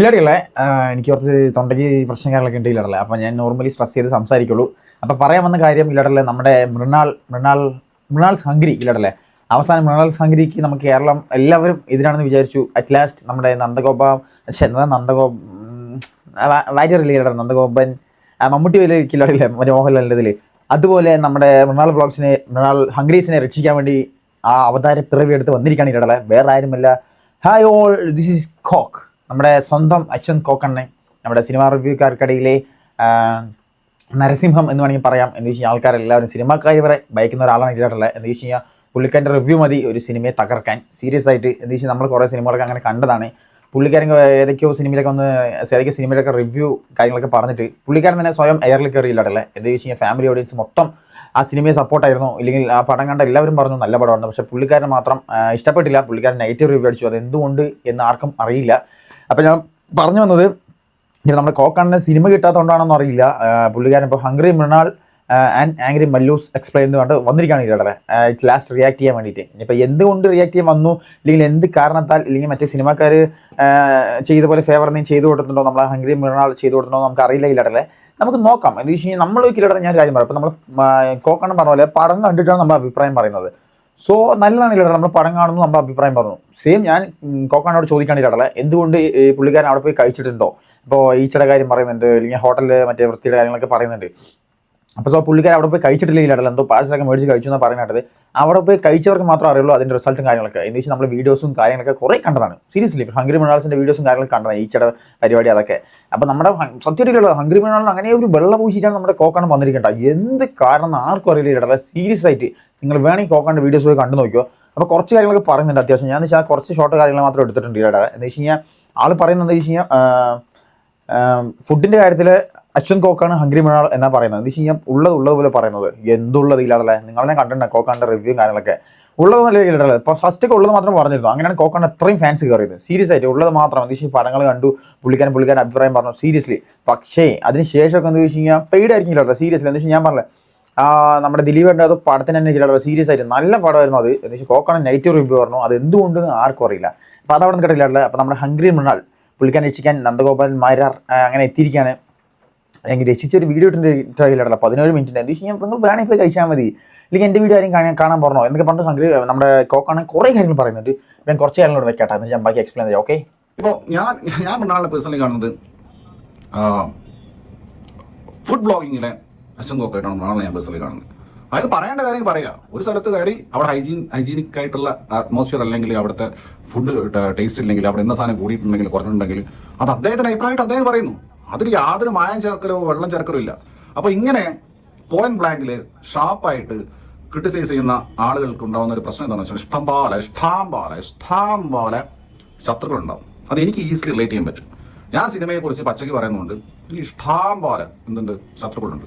കില്ലാടികളെ എനിക്ക് കുറച്ച് തൊണ്ടയ്ക്ക് പ്രശ്നം കാര്യങ്ങളൊക്കെ ഉണ്ട് ഇല്ലടല്ലേ. അപ്പോൾ ഞാൻ നോർമലി സ്ട്രെസ് ചെയ്ത് സംസാരിക്കുള്ളൂ. അപ്പോൾ പറയാൻ വന്ന കാര്യം ഇല്ലാടല്ലേ നമ്മുടെ മൃണാൾ മൃണാൾ മൃണാൾ സംഗ്രി ഇല്ലാടല്ലേ. അവസാനം മൃണാൾ സംഗ്രിക്ക് നമുക്ക് കേരളം എല്ലാവരും എതിരാണെന്ന് വിചാരിച്ചു. അറ്റ് ലാസ്റ്റ് നമ്മുടെ നന്ദഗോപ നന്ദഗോ വാര്യറില്ലേ ഇല്ലട നന്ദഗോപൻ മമ്മൂട്ടി വലിയ ഇല്ലാടില്ലേ മോഹൻലാലിന്റെ ഇതിൽ അതുപോലെ നമ്മുടെ മൃണാൾ വ്ളോഗ്സിനെ മൃണാൾ ഹംഗ്രീസിനെ രക്ഷിക്കാൻ വേണ്ടി ആ അവതാര പിറവി എടുത്ത് വന്നിരിക്കുകയാണ് ഇല്ലാടല്ലേ. വേറെ ആരുമല്ല. Hi all this is Kok നമ്മുടെ സ്വന്തം അശ്വന്ത് കോക്കണ്ണൻ നമ്മുടെ സിനിമാ റിവ്യൂക്കാർക്കിടയിലെ നരസിംഹം എന്ന് വേണമെങ്കിൽ പറയാം എന്ന് വെച്ചാൽ ആൾക്കാരെല്ലാവരും സിനിമാക്കാർ വരെ ഭയക്കുന്ന ഒരാളാണ് ഇല്ലാട്ടുള്ളത് എന്ന് വെച്ച് കഴിഞ്ഞാൽ പുള്ളിക്കാരന്റെ റിവ്യൂ മതി ഒരു സിനിമയെ തകർക്കാൻ സീരിയസ് ആയിട്ട് എന്ന് വെച്ചാൽ നമ്മൾ കുറേ സിനിമകളൊക്കെ അങ്ങനെ കണ്ടതാണ്. പുള്ളിക്കാരൻ ഏതൊക്കെയോ സിനിമയിലൊക്കെ ഒന്ന് ഏതൊക്കെയോ സിനിമയിലൊക്കെ റിവ്യൂ കാര്യങ്ങളൊക്കെ പറഞ്ഞിട്ട് പുള്ളിക്കാരൻ തന്നെ സ്വയം എയറിൽ കയറിയില്ലാടല്ലേ എന്ന് വെച്ച് കഴിഞ്ഞാൽ ഫാമിലി ഓഡിയൻസ് മൊത്തം ആ സിനിമയെ സപ്പോർട്ടായിരുന്നു ഇല്ലെങ്കിൽ ആ പടം കണ്ട എല്ലാവരും പറഞ്ഞു നല്ല പടമാണ് പക്ഷേ പുള്ളിക്കാരൻ മാത്രം ഇഷ്ടപ്പെട്ടില്ല. പുള്ളിക്കാരൻ നെഗറ്റീവ് റിവ്യൂ അടിച്ചു. അത് എന്തുകൊണ്ട് എന്ന് ആർക്കും അറിയില്ല. അപ്പോൾ ഞാൻ പറഞ്ഞു വന്നത് ഇനി നമ്മുടെ കോക്കണ്ണന് സിനിമ കിട്ടാത്തതുകൊണ്ടാണെന്ന് അറിയില്ല. പുള്ളിക്കാരൻ ഇപ്പോൾ hungry Mrinal and angry Mallus explain എന്ന് പറഞ്ഞിട്ട് വന്നിരിക്കുകയാണ് ഇവിടെ ഇറ്റ് ലാസ്റ്റ് റിയാക്ട് ചെയ്യാൻ വേണ്ടിയിട്ട്. ഇനിയിപ്പോൾ എന്തുകൊണ്ട് റിയാക്ട് ചെയ്യാൻ വന്നു? ഇല്ലെങ്കിൽ എന്ത് കാരണത്താൽ ഇല്ലെങ്കിൽ മറ്റേ സിനിമാക്കാർ ചെയ്ത പോലെ ഫേവർ എന്തെങ്കിലും ചെയ്തു കൊടുത്തിട്ടുണ്ടോ? നമ്മളെ ഹംഗ്രി മൃണാൾ ചെയ്തു കൊടുത്തിട്ടുണ്ടോ നമുക്ക് അറിയില്ല ഇല്ലടല്ലേ നമുക്ക് നോക്കാം. എന്ന് വെച്ച് കഴിഞ്ഞാൽ നമ്മൾ കിലട ഞാൻ കാര്യം പറയാം. അപ്പോൾ നമ്മൾ കോക്കണ്ണം പറഞ്ഞ പോലെ പടം കണ്ടിട്ടാണ് നമ്മൾ അഭിപ്രായം പറയുന്നത്. സോ നല്ലതാണ് ഇല്ല നമ്മൾ പടം കാണുന്നു നമ്മൾ അഭിപ്രായം പറഞ്ഞു. സെയിം ഞാൻ കോക്കാനോട് ചോദിക്കാണ് ഇല്ലടല്ലേ എന്തുകൊണ്ട് പുള്ളിക്കാരൻ അവിടെ പോയി കഴിച്ചിട്ടുണ്ടോ? ഇപ്പോൾ ഈച്ചയുടെ കാര്യം പറയുന്നുണ്ട് അല്ലെങ്കിൽ ഹോട്ടലിൽ മറ്റേ വൃത്തിയുടെ കാര്യങ്ങളൊക്കെ പറയുന്നുണ്ട്. അപ്പോൾ സോ പുള്ളിക്കാരൻ അവിടെ പോയി കഴിച്ചിട്ടില്ലെങ്കിൽ ഇല്ലടല്ല എന്തോ പാഴ്സലൊക്കെ മേടിച്ച് കഴിച്ചു എന്നാണ് പറയുന്നത് അവിടെ പോയി കഴിച്ചവർക്ക് മാത്രം അറിയുള്ളൂ അതിന്റെ റിസൾട്ടും കാര്യങ്ങളൊക്കെ. എന്ന് വെച്ചാൽ നമ്മൾ വീഡിയോസും കാര്യങ്ങളൊക്കെ കുറേ കണ്ടതാണ്. സീരിയസ്ലി ഹംഗ്രി മൃണാൾസിന്റെ വീഡിയോസും കാര്യങ്ങളൊക്കെ കണ്ടതാണ് ഈച്ചയുടെ പരിപാടി അതൊക്കെ. അപ്പോൾ നമ്മുടെ സത്യമായിട്ടുള്ള ഹംഗ്രി മൃണാളിന് അങ്ങനെ ഒരു വെള്ള പൂശിച്ചാണ് നമ്മുടെ കോക്കണം വന്നിരിക്കേണ്ടത്. എന്ത് കാരണം ആർക്കും അറിയില്ല ഇടല സീരിയസ് ആയിട്ട് നിങ്ങൾ വേണമെങ്കിൽ കോക്കാണ്ട് വീഡിയോസ് പോയി കണ്ടു നോക്കിയോ അപ്പോൾ കുറച്ച് കാര്യങ്ങളൊക്കെ പറയുന്നുണ്ട് അത്യാവശ്യം. ഞാൻ വെച്ചാൽ കുറച്ച് ഷോർട്ട് കാര്യങ്ങൾ മാത്രം എടുത്തിട്ടുണ്ട് ഇല്ലട എന്ന് വെച്ച് കഴിഞ്ഞാൽ ആൾ പറയുന്നത് എന്താ വെച്ച് കഴിഞ്ഞാൽ ഫുഡിന്റെ കാര്യത്തിൽ അശ്വന്ത് കോക്കാണ് ഹംഗ്രി മൃണാൾ എന്നാണ് പറയുന്നത്. എന്ന് വെച്ച് കഴിഞ്ഞാൽ ഉള്ളത് ഉള്ളതുപോലെ പറയുന്നത്. എന്തുള്ളത് ഇല്ലാതെ നിങ്ങളെ കണ്ടിട്ടുണ്ട് കോക്കാണ്ട് റിവ്യൂ കാര്യങ്ങളൊക്കെ? ഉള്ളത് നല്ല ഇല്ലല്ലേ ഇപ്പോൾ ഫസ്റ്റ് ഒക്കെ ഉള്ളത് മാത്രം പറഞ്ഞിരുന്നു. അങ്ങനെയാണ് കോക്കാണ് അത്രയും ഫാൻസ് കയറിയത് സീരിയസ് ആയിട്ട് ഉള്ളത് മാത്രം. എന്താ വെച്ചാൽ പടങ്ങൾ കണ്ടു പുള്ളിക്കാരൻ പുള്ളിക്കാരൻ അഭിപ്രായം പറഞ്ഞു. സീരിയസ്ലി പക്ഷേ അതിന് ശേഷമൊക്കെ എന്ന് വെച്ച് കഴിഞ്ഞാൽ പെയ്ഡ് സീരിയസ്ലി എന്താ വെച്ചാൽ ഞാൻ പറഞ്ഞത് നമ്മുടെ ദിലീപേണ്ട അത് പടത്തിന് തന്നെ ചില സീരിയസ് ആയിട്ട് നല്ല പടമായിരുന്നു അത്. എന്ന് വെച്ചാൽ കോക്കണം നെഗറ്റീവ് റിവ്യൂ പറഞ്ഞു. അത് എന്തുകൊണ്ടെന്ന് ആർക്കും അറിയില്ല. അപ്പോൾ അതവിടെ നിന്ന് കേട്ടില്ല അപ്പോൾ നമ്മുടെ ഹംഗ്രി മൃണാൾ പുള്ളിക്കാൻ രക്ഷിക്കാൻ നന്ദഗോപാൽ മാരാർ അങ്ങനെ എത്തിയിരിക്കുകയാണ്. എനിക്ക് രക്ഷിച്ച ഒരു വീഡിയോ ഇട്ടില്ല പതിനേഴ് മിനിറ്റിന്റെ എന്ത് വെച്ച് കഴിഞ്ഞാൽ നിങ്ങൾ വേണമെങ്കിൽ പോയി കഴിച്ചാൽ മതി. അല്ലെങ്കിൽ എന്റെ വീഡിയോ ആരും കാണാൻ കാണാൻ പറഞ്ഞോ? എന്നൊക്കെ പറഞ്ഞിട്ട് ഹംഗ്രി നമ്മുടെ കോക്കാണ് കുറേ കാര്യങ്ങൾ പറയുന്നുണ്ട്. ഞാൻ കുറച്ച് കാര്യങ്ങളോട് വെക്കാട്ടെ. എന്ന് ഞാൻ ബാക്കി എക്സ്പ്ലെയിൻ ചെയ്യാം. ഓക്കെ ഇപ്പോൾ ഞാൻ ഞാൻ മൃണാളിനെ പേഴ്സണലി കാണുന്നത് ഫുഡ് ബ്ലോഗിങ്ങിലെ അശ്വൻ കോക്കായിട്ടാണ് മൃണാളിനെ ഞാൻ പേഴ്സണലി കാണുന്നത്. അതായത് പറയേണ്ട കാര്യം പറയുക. ഒരു സ്ഥലത്ത് കയറി അവിടെ ഹൈജീൻ ഹൈജീനിക് ആയിട്ടുള്ള അറ്റ്മോസ്ഫിയർ അല്ലെങ്കിൽ അവിടുത്തെ ഫുഡ് ടേസ്റ്റ് ഇല്ലെങ്കിൽ അവിടെ എന്ന സാധനം കൂടിയിട്ടുണ്ടെങ്കിൽ കുറഞ്ഞിട്ടുണ്ടെങ്കിൽ അത് അദ്ദേഹത്തിന്റെ അഭിപ്രായമായിട്ട് അദ്ദേഹം പറയുന്നു. അതിൽ യാതൊരു മായം ചേർക്കലോ വെള്ളം ചേർക്കലോ ഇല്ല. അപ്പോൾ ഇങ്ങനെ പോയിന്റ് ബ്ലാങ്കിൽ ഷാർപ്പായിട്ട് ക്രിട്ടിസൈസ് ചെയ്യുന്ന ആളുകൾക്ക് ഉണ്ടാകുന്ന ഒരു പ്രശ്നം എന്താണെന്ന് വെച്ചാൽ ഇഷ്ടം പോലെ ഇഷ്ടം പോലെ ഇഷ്ടം പോലെ അത് എനിക്ക് ഈസിലി റിലേറ്റ് ചെയ്യാൻ പറ്റും. ഞാൻ സിനിമയെ കുറിച്ച് പച്ചയ്ക്ക് പറയുന്നുണ്ട്. എനിക്ക് ഇഷ്ടം പോലെ എന്തുണ്ട്? ശത്രുക്കളുണ്ട്.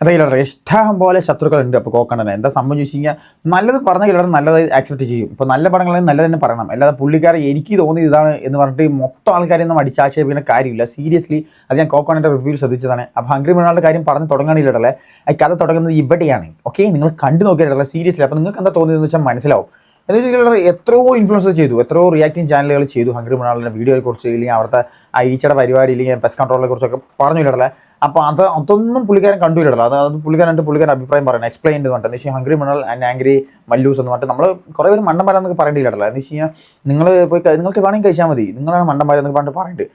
അതെ ഇല്ലറ ഇഷ്ടം പോലെ ശത്രുക്കളുണ്ട്. അപ്പോൾ കോക്കണ്ണന് എന്താ സംഭവം ചോദിച്ചു കഴിഞ്ഞാൽ നല്ലത് പറഞ്ഞ ഇല്ലറ നല്ലത് ആക്സെപ്റ്റ് ചെയ്യും. ഇപ്പോൾ നല്ല പടങ്ങളാണെങ്കിൽ നല്ലത് തന്നെ പറയണം. അല്ലാതെ പുള്ളിക്കാരെ എനിക്ക് തോന്നിയത് ഇതാണ് എന്ന് പറഞ്ഞിട്ട് മൊത്തം ആൾക്കാരെയൊന്നും അടിച്ചാക്ഷേപിക്കുന്ന കാര്യമില്ല. സീരിയസ്ലി അത് ഞാൻ കോക്കണ്ണന്റെ റിവ്യൂ ശ്രദ്ധിച്ചതാണ്. അപ്പോൾ ഹംഗ്രി മൃണാളുടെ കാര്യം പറഞ്ഞ് തുടങ്ങണില്ലല്ലേ ആ കഥ തുടങ്ങുന്നത് ഇവിടെയാണ്. ഓക്കെ നിങ്ങൾ കണ്ടു നോക്കിയിട്ടല്ല സീരിയസ്ലി അപ്പോൾ നിങ്ങൾക്ക് എന്താ തോന്നിയതെന്ന് വെച്ചാൽ മനസ്സിലാവും. എന്ന് വെച്ചാൽ എത്രയോ ഇൻഫ്ലുവൻസ് ചെയ്തു എത്രയോ റിയാക്ടിങ് ചാനലുകൾ ചെയ്തു ഹംഗ്രി മണാളിന്റെ വീഡിയോയെ കുറിച്ച് ഇല്ലെങ്കിൽ അവിടുത്തെ ആ ഈച്ചയുടെ പരിപാടി ഇല്ലെങ്കിൽ പെസ് കൺട്രോളിനെ കുറിച്ചൊക്കെ പറഞ്ഞില്ലല്ലേ അപ്പോൾ അത് അതൊന്നും പുള്ളിക്കാരൻ കണ്ടുമില്ലല്ലോ അത് അത് പുള്ളിക്കാരൻ പുള്ളിക്കാരൻ അഭിപ്രായം പറയണം. എക്സ്പ്ലെയിൻ ചെയ്ത് പറഞ്ഞിട്ട്. എന്ന് വെച്ചാൽ ഹംഗ്രി മണൽ ആൻഡ് ആംഗ്രി മല്ലൂസ് എന്ന് പറഞ്ഞിട്ട് നമ്മൾ കുറേ പേര് മണ്ടന്മാരെന്നൊക്കെ പറയേണ്ടിയില്ലല്ലോ എന്ന് വെച്ച് കഴിഞ്ഞാൽ നിങ്ങൾ പോയി നിങ്ങൾക്ക് വേണമെങ്കിൽ കഴിച്ചാൽ മതി. നിങ്ങളാണ് മണ്ടന്മാരെന്നൊക്കെ പറഞ്ഞിട്ട് പറയുന്നുണ്ട്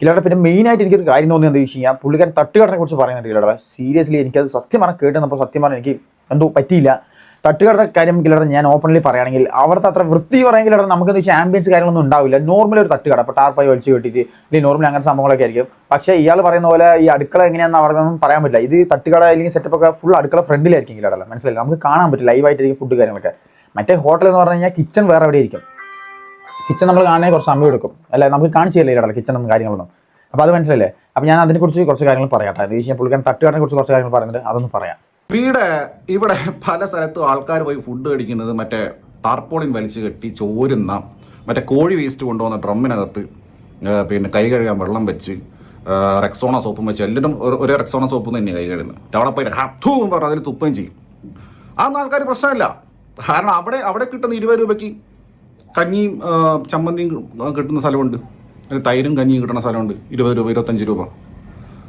കിലോടെ പിന്നെ മെയിനായിട്ട് എനിക്കൊരു കാര്യം തോന്നിയത് എന്താ വെച്ച് കഴിഞ്ഞാൽ പുള്ളിക്കാരൻ തട്ടുകടനെ കുറിച്ച് പറയുന്നുണ്ട് കിലയുടെ സീരിയസ്ലി എനിക്കത് സത്യം പറഞ്ഞാൽ കേട്ടുന്നപ്പോൾ സത്യം പറഞ്ഞാൽ എനിക്ക് എന്തോ പറ്റിയില്ല. തട്ടുകട കാര്യം കിലർ ഞാൻ ഓപ്പൺലി പറയുകയാണെങ്കിൽ അവിടുത്തെ അത്ര വൃത്തി പറയുമെങ്കിൽ അവിടെ നമുക്ക് എന്ന് വെച്ചാൽ ആംബിയൻസ് കാര്യങ്ങളൊന്നും ഉണ്ടാവില്ല. നോർമൽ ഒരു തട്ടുകട. അപ്പോൾ ടാർപ്പായി വലിച്ചു കെട്ടിയിട്ട് അല്ലെങ്കിൽ നോർമലി അങ്ങനത്തെ സംഭവങ്ങളൊക്കെ ആയിരിക്കും. പക്ഷേ ഇയാൾ പറയുന്ന പോലെ ഈ അടുക്കള എങ്ങനെയാണെന്ന് അവർക്കൊന്നും പറയാൻ പറ്റില്ല. ഇത് തട്ടുകട അല്ലെങ്കിൽ സെറ്റപ്പ് ഒക്കെ ഫുൾ അടുക്കള ഫ്രണ്ടിലായിരിക്കും കിലടല്ല. മനസ്സിലായില്ല? നമുക്ക് കാണാൻ പറ്റും ലൈവായിട്ടായിരിക്കും ഫുഡ് കാര്യങ്ങളൊക്കെ. മറ്റേ ഹോട്ടൽ എന്ന് പറഞ്ഞു കഴിഞ്ഞാൽ കിച്ചൺ വേറെ എവിടെ ഇരിക്കും. കിച്ചൺ നമ്മൾ കാണാൻ കുറച്ച് സമയം എടുക്കും. അല്ല? നമുക്ക് കാണിച്ചില്ല ഇടല കിച്ചൺ ഒന്നും കാര്യങ്ങളൊന്നും. അപ്പോൾ അത് മനസ്സിലല്ലേ അപ്പോൾ ഞാൻ അതിനെക്കുറിച്ച് കുറച്ച് കാര്യങ്ങൾ പറയാട്ടെ വെച്ച് കഴിഞ്ഞാൽ പുള്ളിക്കാൻ തട്ടുകാരനെ കുറിച്ച് കുറച്ച് കാര്യങ്ങൾ പറയുന്നുണ്ട് അതൊന്ന് പറയാം. ഇവിടെ ഇവിടെ പല സ്ഥലത്തും ആൾക്കാർ പോയി ഫുഡ് കഴിക്കുന്നത് മറ്റേ ടാർപോളിൻ വലിച്ചു കെട്ടി ചോരുന്ന മറ്റേ കോഴി വേസ്റ്റ് കൊണ്ടുപോകുന്ന ഡ്രമ്മിനകത്ത് പിന്നെ കൈ കഴുകാൻ വെള്ളം വെച്ച് റെക്സോണ സോപ്പും വെച്ച് എല്ലാവരും ഒരു- റെക്സോണ സോപ്പ് തന്നെയാണ് കൈ കഴുകുന്നത് അവിടെ പോയി ഹത്തൂ പറഞ്ഞ് അതിൽ തുപ്പുകയും ചെയ്യും. അതൊന്നും ആൾക്കാർ പ്രശ്നമില്ല. കാരണം അവിടെ അവിടെ കിട്ടുന്ന ഇരുപത് രൂപയ്ക്ക് കഞ്ഞിയും ചമ്മന്തിയും കിട്ടുന്ന സ്ഥലമുണ്ട്. അതിന് തൈരും കഞ്ഞിയും കിട്ടുന്ന സ്ഥലമുണ്ട്. ഇരുപത് രൂപ ഇരുപത്തഞ്ച് രൂപ.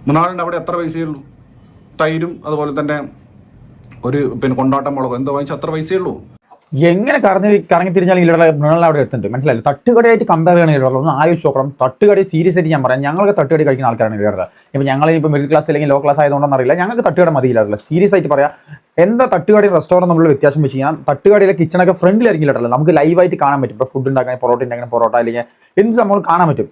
മൂന്നാളിന്റെ അവിടെ എത്ര പൈസയുള്ളൂ തൈരും അതുപോലെ തന്നെ ഒരു പിന്നെ കൊണ്ടാട്ടം മുളകോ. എന്തോ വാങ്ങിച്ചാൽ അത്ര പൈസയേ ഉള്ളൂ? എങ്ങനെ കറങ്ങി കറങ്ങി തിരിഞ്ഞാൽ ഇല്ലട മൃണാൾ അവിടെ എത്തുന്നുണ്ട്. മനസ്സിലായില്ല? തട്ടുകടയായിട്ട് കമ്പയർ ചെയ്യണം ഇടവേള ഒന്ന് ആലോചിച്ച് നോക്കണം. തട്ടുകട സീരിയസ് ആയിട്ട് ഞാൻ പറയാം. ഞങ്ങൾക്ക് തട്ടുകടി കഴിക്കുന്ന ആൾക്കാരാണ് ഇല്ലട ഇപ്പം ഞങ്ങൾ ഇപ്പോൾ മിഡിൽ ക്ലാസ് അല്ലെങ്കിൽ ലോ ക്ലാസ് ആയതുകൊണ്ടെന്ന് അറിയില്ല. ഞങ്ങൾക്ക് തട്ടുകട മതി ഇല്ലട സീരിയസ് ആയിട്ട് പറയാം. എന്താ തട്ടുകടയും റെസ്റ്റോറന്റ് നമ്മൾ വ്യത്യാസം വെച്ച് കഴിഞ്ഞാൽ തട്ടുകടയിലെ കിച്ചണൊക്കെ ഫ്രണ്ടിലായിരിക്കും ഇല്ലട നമുക്ക് ലൈവായിട്ട് കാണാൻ പറ്റും. ഇപ്പോൾ ഫുഡ് ഉണ്ടാക്കാൻ പൊറോട്ട ഉണ്ടാക്കാൻ പൊറോട്ട അല്ലെങ്കിൽ എന്ത് സംഭവം കാണാൻ പറ്റും.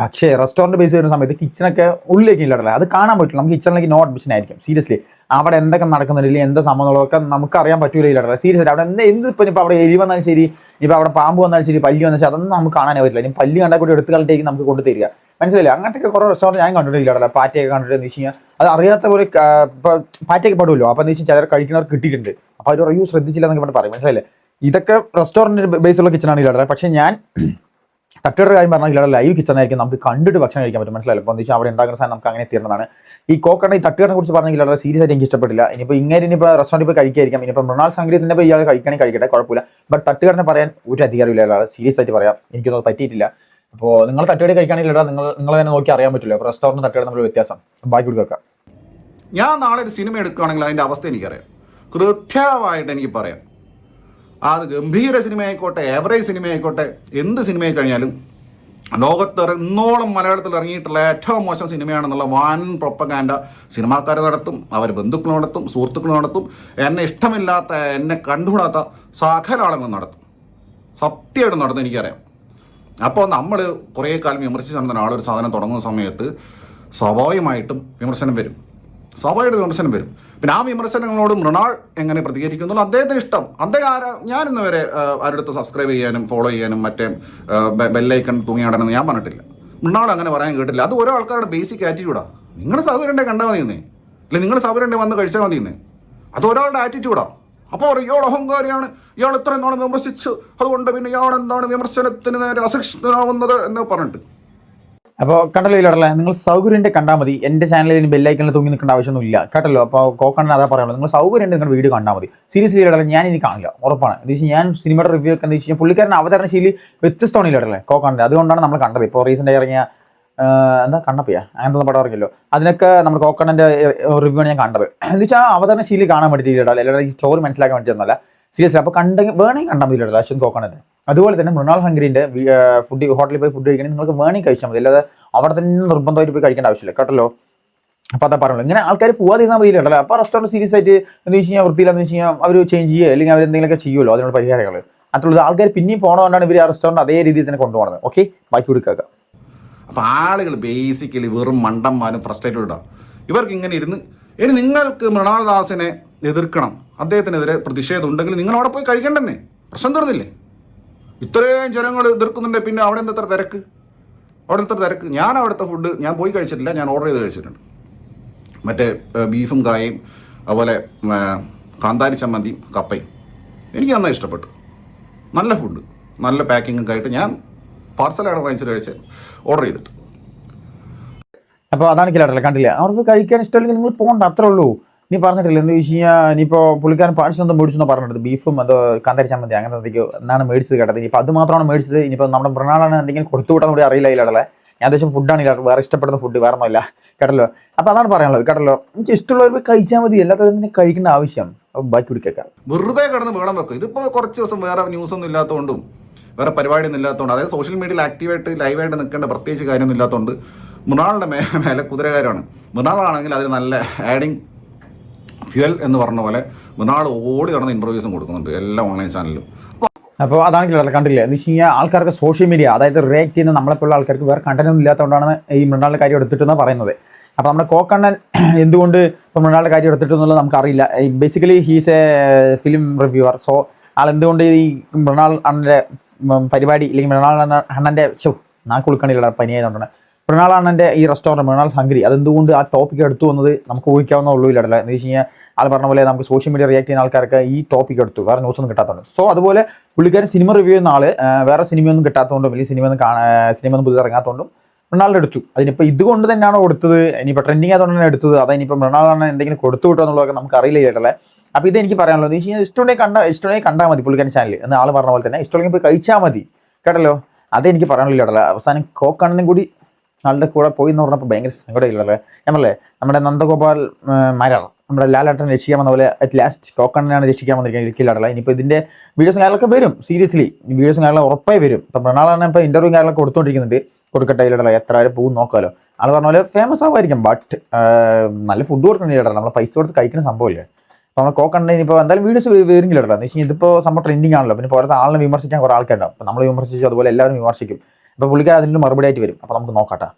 പക്ഷേ റെസ്റ്റോറന്റ് ബേസ് വരുന്ന സമയത്ത് കിച്ചണൊക്കെ ഉള്ളിലേക്ക് ഇല്ലടല്ല അത് കാണാൻ പറ്റില്ല. നമുക്ക് കിച്ചണിലേക്ക് നോ അഡ്മിഷൻ ആയിരിക്കും. സീരിയസ്ലി അവിടെ എന്തൊക്കെ നടക്കുന്നുണ്ടെങ്കിൽ എന്താ സംഭവങ്ങളൊക്കെ നമുക്ക് അറിയാൻ പറ്റൂല ഇല്ലടല്ല സീരിയസ് ആയിട്ട് അവിടെ എന്ത് എന്ത് ഇപ്പം ഇപ്പോൾ അവിടെ എരി വന്നാലും ശരി ഇപ്പോൾ അവിടെ പാമ്പ് വന്നാലും ശരി പല്ലി വന്നാൽ ശരി അതൊന്നും നമുക്ക് കാണാനേ പറ്റില്ല. ഇനി പല്ലി കണ്ടാൽ കൂടി എടുത്ത് കളിട്ടേക്ക് നമുക്ക് കൊണ്ടു തരിക. മനസ്സിലായില്ല? അങ്ങനത്തെ കുറേ റെസ്റ്റോറന്റ് ഞാൻ കണ്ടിട്ടില്ല പാറ്റയൊക്കെ കണ്ടിട്ട് വെച്ച് കഴിഞ്ഞാൽ അത് അറിയാത്ത പോലെ പാറ്റയൊക്കെ പെടുമല്ലോ. അപ്പോൾ എന്ന് വെച്ചാൽ ചിലർ കഴിക്കുന്നവർ കിട്ടിയിട്ടുണ്ട്. അപ്പോൾ അവർ റിവ്യൂ ശ്രദ്ധിച്ചില്ല എന്നൊക്കെ പറയും മനസ്സിലായില്ലേ? ഇതൊക്കെ റെസ്റ്റോറന്റ് ബേസിലുള്ള കിച്ചണാണ് ഇല്ലടല്ല പക്ഷേ ഞാൻ തട്ടുകട കാര്യം പറഞ്ഞാൽ ഇവിടെ ലൈവ് കിച്ചൺ ആയിരിക്കും. നമുക്ക് കണ്ടിട്ട് ഭക്ഷണം കഴിക്കാൻ പറ്റും. മനസ്സിലായില്ല? അപ്പോൾ എന്താ അവിടെ ഉണ്ടാക്കുന്ന സാധനം നമുക്ക് അങ്ങനെ തീർന്നതാണ്. ഈ കോക്കണ ഈ തട്ടുകടനെ കുറിച്ച് പറഞ്ഞെങ്കിൽ വളരെ സീരിയസ് ആയിട്ട് എനിക്ക് ഇഷ്ടപ്പെട്ടില്ല. ഇനിയിപ്പോൾ ഇങ്ങനെ ഇനിയിപ്പോൾ റെസ്റ്റോറന്റ് പോയി കഴിക്കായിരിക്കാം. ഇനിയിപ്പോൾ മൃണാൾ സംഗീതത്തിന്റെ പോയി ഇയാൾ കഴിക്കണേ കഴിക്കട്ടെ കുഴപ്പമില്ല. ബട്ട് തട്ടുകടനെ പറയാൻ ഒരു അധികാരമില്ല ഇല്ലാതെ സീരിയസ് ആയിട്ട് പറയാം. എനിക്കൊന്നും പറ്റിയിട്ടില്ല. അപ്പോൾ നിങ്ങൾ തട്ടുകടി കഴിക്കുകയാണെങ്കിൽ നിങ്ങൾ നിങ്ങൾ തന്നെ നോക്കി അറിയാൻ പറ്റില്ല. അപ്പോൾ റെസ്റ്റോറന്റ് തട്ടുകട നമ്മൾ വ്യത്യാസം. ബാക്കി കൊടുക്കുക ഞാൻ നാളെ ഒരു സിനിമ എടുക്കുകയാണെങ്കിൽ അതിന്റെ അവസ്ഥ എനിക്കറിയാം. കൃത്യമായിട്ട് എനിക്ക് പറയാം. അത് ഗംഭീര സിനിമ ആയിക്കോട്ടെ ഏവറേജ് സിനിമ ആയിക്കോട്ടെ എന്ത് സിനിമയായി കഴിഞ്ഞാലും ലോകത്ത് ഇന്നോളം മലയാളത്തിൽ ഇറങ്ങിയിട്ടുള്ള ഏറ്റവും മോശം സിനിമയാണെന്നുള്ള വൻ പ്രൊപ്പകാൻഡ സിനിമാക്കാർ നടത്തും അവർ ബന്ധുക്കൾ നടത്തും സുഹൃത്തുക്കൾ നടത്തും എന്നെ ഇഷ്ടമില്ലാത്ത എന്നെ കണ്ടുകൂടാത്ത സകല ആളുകൾ നടത്തും. സത്യമായിട്ട് നടത്തും എനിക്കറിയാം. അപ്പോൾ നമ്മൾ കുറേ കാലം വിമർശിച്ച് നടന്ന ആളൊരു സാധനം തുടങ്ങുന്ന സമയത്ത് സ്വാഭാവികമായിട്ടും വിമർശനം വരും. സ്വാഭാവികമായിട്ട് വിമർശനം വരും. പിന്നെ ആ വിമർശനങ്ങളോട് മൃണാൾ എങ്ങനെ പ്രതികരിക്കുന്നു അദ്ദേഹത്തിന് ഇഷ്ടം. അദ്ദേഹം ആരാ? ഞാൻ വരെ ആരുടെ സബ്സ്ക്രൈബ് ചെയ്യാനും ഫോളോ ചെയ്യാനും മറ്റേ ബെല്ലൈക്കൺ തൂങ്ങിയാടണമെന്ന് ഞാൻ പറഞ്ഞിട്ടില്ല. മൃണാൾ അങ്ങനെ പറയാൻ കേട്ടില്ല. അത് ഓരോ ആൾക്കാരുടെ ബേസിക് ആറ്റിറ്റ്യൂഡാണ് നിങ്ങളുടെ സൗകര്യം ഉണ്ടെങ്കിൽ കണ്ടാൽ മതി ഇന്നേ അല്ലെങ്കിൽ നിങ്ങളുടെ സൗകര്യം ഉണ്ടെങ്കിൽ വന്ന് കഴിച്ചാൽ മതി ഇന്നേ അത് ഒരാളുടെ ആറ്റിറ്റ്യൂഡാണ് അപ്പോൾ ഇയാൾ അഹങ്കാരിയാണ്. ഇയാൾ ഇത്രയും നാളും വിമർശിച്ചു. അതുകൊണ്ട് പിന്നെ ഇയാൾ എന്താണ് വിമർശനത്തിന് നേരെ അസഹിഷ്ണുനാവുന്നത്? എന്ന് പറഞ്ഞിട്ട് അപ്പോൾ കണ്ടല്ലോ ഇല്ലടല്ലേ നിങ്ങൾ സൗകര്യന്റെ കണ്ടാൽ മതി. എന്റെ ചാനലിൽ ഇനി ബെല്ലൈക്കണിൽ തൂങ്ങി നിൽക്കേണ്ട ആവശ്യമൊന്നുമില്ല. കേട്ടല്ലോ? അപ്പോൾ കോക്കണ്ണ അതാ പറയുള്ളൂ നിങ്ങൾ സൗകര്യം നിങ്ങളുടെ വീഡിയോ കണ്ടാൽ മതി. സീരിയസ്ലി ഇല്ലടല്ലേ ഞാൻ ഇനി കാണില്ല. ഉറപ്പാണ്. എന്താ വെച്ചാൽ ഞാൻ സിനിമയുടെ റിവ്യൂ ഒക്കെ എന്താ വെച്ചാൽ പുള്ളിക്കാരൻ അവതരണ ശൈലി വ്യത്യസ്തമാണ് ഇല്ലടല്ലേ കോക്കണ്ണ അതുകൊണ്ടാണ് നമ്മൾ കണ്ടത്. ഇപ്പോൾ റീസെന്റ് ഇറങ്ങിയ എന്താ കണ്ണപ്പയ്യ? അങ്ങനത്തെ പടം ഇറങ്ങിയല്ലോ. അതിനൊക്കെ നമ്മൾ കോക്കണ്ണന്റെ റിവ്യൂ ആണ് ഞാൻ കണ്ടത്. എന്ന് വെച്ചാൽ അവതരണ ശൈലി കാണാൻ വേണ്ടിയിട്ട് ഇല്ലടല്ലേ അല്ലാതെ ഈ സ്റ്റോറി മനസ്സിലാക്കാൻ വേണ്ടി തന്നല്ല സീരിയസ്ലി അപ്പോൾ കണ്ടെങ്കിൽ വേണമെങ്കിൽ കണ്ടാൽ മതി ഇല്ലടല്ലേ അശ്വൻ കോക്കണ്ണന്റെ അതുപോലെ തന്നെ മൃണാൾ ഹംഗ്രീന്റെ ഫുഡ് ഹോട്ടലിൽ പോയി ഫുഡ് കഴിക്കണമെങ്കിൽ നിങ്ങൾക്ക് വേണമെങ്കിൽ കഴിച്ചാൽ മതി. അല്ലാതെ അവിടെ തന്നെ നിർബന്ധമായിട്ട് പോയി കഴിക്കേണ്ട ആവശ്യമില്ല. കേട്ടല്ലോ? അപ്പോൾ അതാ പറയുള്ളൂ ഇങ്ങനെ ആൾക്കാർ പോവാതിരുന്നാൽ മതി കേട്ടോ അപ്പോൾ റെസ്റ്റോറന്റ് സീരിയസ് ആയിട്ട് എന്ന് വെച്ച് കഴിഞ്ഞാൽ വൃത്തിയില്ലെന്ന് വെച്ച് കഴിഞ്ഞാൽ അവർ ചേഞ്ച് ചെയ്യുക അല്ലെങ്കിൽ അവർ എന്തെങ്കിലുമൊക്കെ ചെയ്യുമല്ലോ അതിനുള്ള പരിഹാരങ്ങൾ അതുള്ളത് ആൾക്കാർ പിന്നെയും പോകണമെന്നാണ് ഇവർ ആ റെസ്റ്റോറന്റ് അതേ രീതിയിൽ തന്നെ കൊണ്ടുപോകുന്നത് ഓക്കെ? ബാക്കി കൊടുക്കുക അപ്പോൾ ആളുകൾ ബേസിക്കലി വെറും മണ്ടന്മാരും ഫ്രസ്ട്രേറ്റഡ് ഇവർക്ക് ഇങ്ങനെ ഇരുന്ന് ഇനി നിങ്ങൾക്ക് മൃണാൾദാസിനെ എതിർക്കണം. അദ്ദേഹത്തിനെതിരെ പ്രതിഷേധം ഉണ്ടെങ്കിൽ നിങ്ങൾ അവിടെ പോയി കഴിക്കണ്ടെന്നേ. പ്രശ്നം തീർന്നില്ലേ? ഇത്രയും ജനങ്ങൾ എതിർക്കുന്നുണ്ട് പിന്നെ അവിടെ എന്താ എത്ര തിരക്ക്? അവിടെ എത്ര തിരക്ക്? ഞാൻ അവിടുത്തെ ഫുഡ് ഞാൻ പോയി കഴിച്ചിട്ടില്ല ഞാൻ ഓർഡർ ചെയ്ത് കഴിച്ചിട്ടുണ്ട്. മറ്റേ ബീഫും കായയും അതുപോലെ കാന്താരി ചമ്മന്തിയും കപ്പയും. എനിക്ക് നന്നായി ഇഷ്ടപ്പെട്ടു. നല്ല ഫുഡ് നല്ല പാക്കിങ്ങൊക്കെ ആയിട്ട് ഞാൻ പാർസലാണ് വാങ്ങിച്ചിട്ട് കഴിച്ചത് ഓർഡർ ചെയ്തിട്ട്. അപ്പോൾ അതാണ് കിലാട്ടല്ലേ കണ്ടില്ല. അവർക്ക് കഴിക്കാൻ ഇഷ്ടമല്ലെങ്കിൽ നിങ്ങൾ പോകണ്ട അത്രേ ഉള്ളൂ. നീ പറഞ്ഞിട്ടില്ല എന്ന് വെച്ച് കഴിഞ്ഞാൽ ഇനിയിപ്പോൾ പുള്ളിക്കാരൻ പാഴ്സൽ എന്തോ മേടിച്ചെന്നോ പറഞ്ഞിട്ട് ബീഫും എന്തോ കാന്താരി ചമ്മന്തി അങ്ങനെ എന്തൊക്കെയോ എന്നാണ് മേടിച്ചത് കേട്ടത് ഇനിയിപ്പോൾ അത് മാത്രമാണ് മേടിച്ചത്. ഇനിയിപ്പോൾ നമ്മുടെ മൃണാളാണ് എന്തെങ്കിലും കൊടുത്തു വിട്ടാൽ കൂടി അറിയില്ല ഇല്ലാടല്ലേ ഞാൻ അത്യാവശ്യം ഫുഡാണ് വേറെ ഇഷ്ടപ്പെടുന്ന ഫുഡ് വേറെ ഒന്നുമില്ല കേട്ടല്ലോ? അപ്പോൾ അതാണ് പറയാനുള്ളത്. കേട്ടല്ലോ? എനിക്ക് ഇഷ്ടമുള്ളവർ കഴിച്ചാൽ മതി. എല്ലാത്തവരും തന്നെ കഴിക്കേണ്ട ആവശ്യം? ബാക്കി കുടിക്കേക്കാം. വെറുതെ കിടന്ന് വേണം വെക്കും. ഇതിപ്പോൾ കുറച്ച് ദിവസം വേറെ ന്യൂസൊന്നും ഇല്ലാത്തതുകൊണ്ടും വേറെ പരിപാടിയൊന്നും ഇല്ലാത്തതുകൊണ്ട് അതായത് സോഷ്യൽ മീഡിയയിൽ ആക്റ്റീവായിട്ട് ലൈവായിട്ട് നിൽക്കേണ്ട പ്രത്യേകിച്ച് കാര്യമൊന്നും ഇല്ലാത്തതുകൊണ്ട് മൃണാളുടെ മേ മേലെ കുതിരകാരമാണ് മൃണാളാണെങ്കിൽ അതിന് നല്ല ആഡിങ് ഫ്യുവൽ എന്ന് പറഞ്ഞ പോലെ മൃണാൾ ഓടി നടന്ന് ഇന്റർവ്യൂസും കൊടുക്കുന്നുണ്ട് എല്ലാ ഓൺലൈൻ ചാനലിലും അപ്പോൾ അതാണ് കിട്ടുന്നത് കണ്ടില്ല? എന്ന് വെച്ച് കഴിഞ്ഞാൽ ആൾക്കാർക്ക് സോഷ്യൽ മീഡിയ അതായത് റിയാക്ട് ചെയ്യുന്ന നമ്മളെപ്പോലുള്ള ആൾക്കാർക്ക് വേറെ കണ്ടന്റ് ഒന്നും ഇല്ലാത്തതുകൊണ്ടാണ് ഈ മൃണാളിന്റെ കാര്യം എടുത്തിട്ടെന്ന് പറയുന്നത്. അപ്പോൾ നമ്മുടെ കോക്കണ്ണൻ എന്തുകൊണ്ട് ഇപ്പോൾ മൃണാളിന്റെ കാര്യം എടുത്തിട്ടെന്നുള്ളത് നമുക്കറിയില്ല. Basically he's a film reviewer so ആൾ എന്തുകൊണ്ട് ഈ മൃണാൾ അണ്ണന്റെ പരിപാടി അല്ലെങ്കിൽ മൃണാൾ അണ്ണ- അണ്ണന്റെ ഷോ നാക്ക് ആയതുകൊണ്ടാണ് ഈ റെസ്റ്റോറന്റ് മൃണാൾ ഹംഗ്രി അതെന്തുകൊണ്ട് ആ ടോപ്പിക് എടുത്തു വന്നത് നമുക്ക് ഊഹിക്കാവുന്ന ഉള്ളൂ ഇല്ലടല്ല എന്ന് വെച്ച് കഴിഞ്ഞാൽ ആൾ പറഞ്ഞ പോലെ നമുക്ക് സോഷ്യൽ മീഡിയ റിയാക്ട് ചെയ്യുന്ന ആൾക്കാർക്ക് ഈ ടോപ്പിക് എടുത്തു. വേറെ ന്യൂസ് ഒന്നും കിട്ടാത്തതുകൊണ്ട്. സോ അതുപോലെ പുള്ളിക്കാരൻ സിനിമ റിവ്യൂ ചെയ്യുന്ന ആൾ വേറെ സിനിമയൊന്നും കിട്ടാത്തതുകൊണ്ടും വലിയ സിനിമ ഒന്നും കാണാ സിനിമ ഒന്നും പുതിയ ഇറങ്ങാത്തതുകൊണ്ടും മൃണാളിന്റെ എടുത്തു. അതിനിപ്പോൾ ഇതുകൊണ്ട് തന്നെയാണോ കൊടുത്തത്? ഇനിയിപ്പോൾ ട്രെൻഡിങ് ആയതുകൊണ്ട് തന്നെ എടുത്തത്? അതായത് ഇനിയിപ്പോൾ മൃണാളാണ് എന്തെങ്കിലും കൊടുത്തു വിട്ടോ എന്നുള്ളതൊക്കെ നമുക്ക് അറിയില്ല കേട്ടല്ലേ അപ്പോൾ ഇത് എനിക്ക് പറയാനുള്ളത് എന്ന് വെച്ച് കഴിഞ്ഞാൽ ഇഷ്ടമുണ്ടെങ്കിൽ കണ്ട ഇഷ്ടമുണ്ടെങ്കിൽ കണ്ടാൽ മതി പുള്ളിക്കാരൻ ചാനൽ എന്ന് ആൾ പറഞ്ഞ പോലെ തന്നെ ഇഷ്ടമുണ്ടെങ്കിൽ പോയി കഴിച്ചാൽ മതി. കേട്ടല്ലോ? അതെനിക്ക് പറയാനുള്ള ഇല്ലടല്ല അവസാനം കോക്കണ്ണനും കൂടി ആളുടെ കൂടെ പോയി എന്ന് പറഞ്ഞപ്പോൾ ഭയങ്കര സങ്കടം ഇല്ലടല്ലേ ഞാൻ പറഞ്ഞേ നമ്മുടെ നന്ദഗോപാൽ മരർ നമ്മുടെ ലാലേട്ടനെ രക്ഷിക്കാൻ വന്ന പോലെ അറ്റ് ലാസ്റ്റ് കോക്കണ്ണനാണ് രക്ഷിക്കാൻ വന്നിരിക്കുന്നത് ഇരിക്കില്ലടല്ല ഇനിയിപ്പോൾ ഇതിന്റെ വീഡിയോസും കാര്യങ്ങളൊക്കെ വരും സീരിയസ്ലി വീഡിയോസും കാര്യങ്ങളും ഉറപ്പായി വരും. ഇപ്പം മൃണാളാണ് ഇപ്പോൾ ഇന്റർവ്യൂ കാര്യങ്ങളൊക്കെ കൊടുത്തുകൊണ്ടിരിക്കുന്നുണ്ട് കൊടുക്കട്ടെ ഇല്ലടല്ല എത്ര വരെ പോകും നോക്കാമല്ലോ ആൾ പറഞ്ഞ പോലെ ഫേമസ് ആവുമായിരിക്കും ബട്ട് നല്ല ഫുഡ് കൊടുക്കുന്നില്ല നമ്മൾ പൈസ കൊടുത്ത് കഴിക്കുന്ന സംഭവമില്ലേ? അപ്പോൾ നമ്മൾ കോക്കണ്ണ ഇനിയിപ്പോൾ എന്തായാലും വീഡിയോസ് വരുന്നില്ല കേട്ടോ എന്ന് വെച്ചാൽ ഇതിപ്പോൾ സംഭവം ട്രെൻഡിങ് ആണല്ലോ. പിന്നെ പുറത്ത് ആളിനെ വിമർശിക്കാൻ കുറേ ആൾക്കാരുണ്ടാവും. അപ്പോൾ നമ്മൾ വിമർശിച്ചു അതുപോലെ എല്ലാവരും വിമർശിക്കും. അപ്പോൾ പുള്ളിക്കാർ അതിന് മറുപടി ആയിട്ട് വരും. അപ്പോൾ നമുക്ക് നോക്കാട്ടെ.